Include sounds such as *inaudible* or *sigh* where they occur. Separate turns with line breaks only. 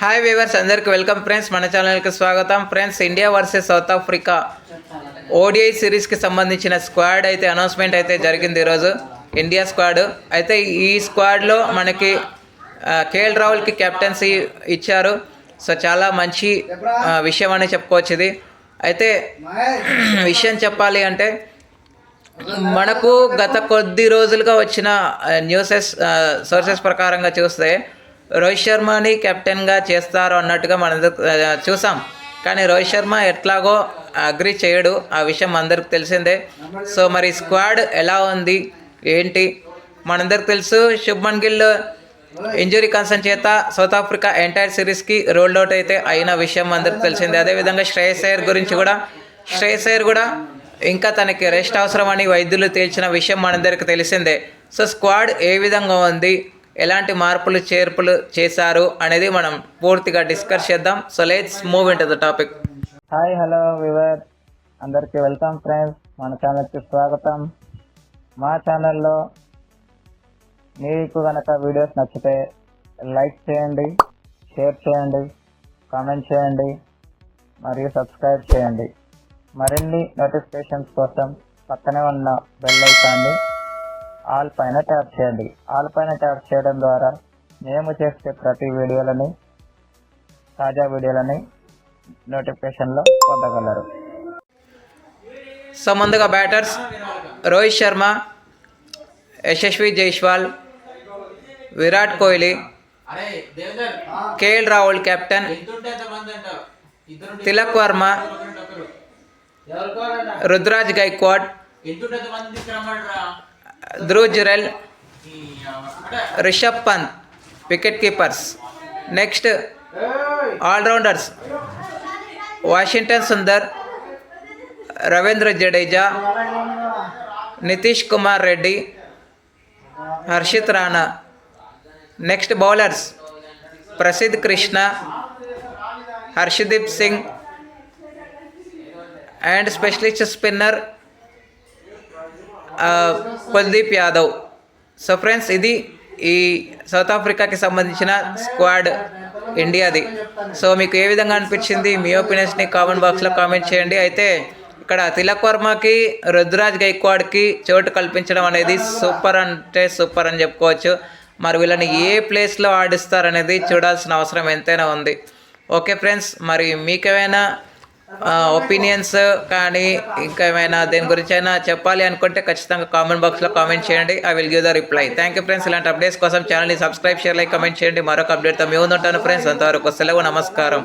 Hi viewers అందరికి welcome friends మన ఛానల్కి స్వాగతం. Friends India versus South Africa ODI సిరీస్కి సంబంధించిన స్క్వాడ్ అయితే అనౌన్స్మెంట్ అయితే జరిగింది ఈరోజు. ఇండియా స్క్వాడ్ అయితే ఈ స్క్వాడ్లో మనకి కేఎల్ రాహుల్కి కెప్టెన్సీ ఇచ్చారు. సో చాలా మంచి విషయం అని చెప్పుకోవచ్చు ఇది. అయితే *clears throat* విషయం చెప్పాలి అంటే మనకు గత కొద్ది రోజులుగా వచ్చిన న్యూసెస్ సోర్సెస్ ప్రకారంగా చూస్తే రోహిత్ శర్మని కెప్టెన్గా చేస్తారు అన్నట్టుగా మనం చూసాం. కానీ రోహిత్ శర్మ ఎట్లాగో అగ్రి చేయడు. ఆ విషయం అందరికి తెలిసిందే. సో మరి స్క్వాడ్ ఎలా ఉంది? ఏంటి? మనందరికి తెలుసు శుభ్మన్ గిల్ ఇంజురీ కన్సర్న్ చేత సౌత్ ఆఫ్రికా ఎంటైర్ సిరీస్కి రోల్డ్ అవుట్ అయితే అయిన విషయం అందరికి తెలిసిందే. అదేవిధంగా శ్రేయస్ అయ్యర్ గురించి కూడా శ్రేయస్ అయ్యర్ కూడా ఇంకా తనకి రెస్ట్ అవసరమని వైద్యులు తేల్చిన విషయం మనందరికి తెలిసిందే. సో స్క్వాడ్ ఏ విధంగా ఉంది? ఎలాంటి మార్పులు చేర్పులు చేశారు అనేది మనం పూర్తిగా డిస్కస్ చేద్దాం. So let's move into the topic
hi hello viewer అందరికీ వెల్కమ్ ఫ్రెండ్స్ మన ఛానల్కి స్వాగతం. మా ఛానల్లో మీకు కనుక వీడియోస్ నచ్చితే లైక్ చేయండి షేర్ చేయండి కామెంట్ చేయండి మరియు సబ్స్క్రైబ్ చేయండి. మరిన్ని నోటిఫికేషన్స్ కోసం పక్కనే ఉన్న బెల్ ఐకాన్ని ఆల్ పైన ట్యాప్ చేయండి. ఆల్ పైన ట్యాప్ చేయడం ద్వారా మేము చేసే ప్రతి వీడియోలని తాజా వీడియోలని నోటిఫికేషన్లో పొందగలరు.
సో ముందుగా batters Rohit Sharma Yashasvi Jaiswal Virat Kohli KL Rahul captain Tilak Varma Ruturaj Gaikwad Dhruv Jurel Rishabh Pant wicket keepers next all rounders Washington Sundar Ravindra Jadeja Nitish Kumar Reddy Harshit Rana next bowlers Prasidh Krishna Arshdeep Singh and specialist spinner Kuldeep Yadav. So friends ఇది ఈ south ఆఫ్రికాకి సంబంధించిన squad ఇండియాది so మీకు ఏ విధంగా అనిపించింది? మీ ఒపీనియన్స్ని comment బాక్స్లో comment చేయండి. అయితే ఇక్కడ తిలక్ వర్మకి రుద్రాజ్ గైక్వాడ్కి చోటు కల్పించడం అనేది సూపర్ అంటే సూపర్ అని చెప్పుకోవచ్చు. మరి వీళ్ళని ఏ ప్లేస్లో ఆడిస్తారనేది చూడాల్సిన అవసరం ఎంతైనా ఉంది. ఓకే ఫ్రెండ్స్ మరి మీకేమైనా ఒపీనియన్స్ కానీ ఇంకా ఏమైనా దేని గురించి అయినా చెప్పాలి అనుకుంటే ఖచ్చితంగా కామెంట్ బాక్స్లో కామెంట్ చేయండి. I will give the reply thank you friends ఇలాంటి అప్డేట్స్ కోసం ఛానల్ని సబ్స్క్రైబ్ షేర్ లైక్ కమెంట్ చేయండి. మరొక అప్డేట్తో మేము ఉంటాను ఫ్రెండ్స్ అంతవరకు సెలవు నమస్కారం.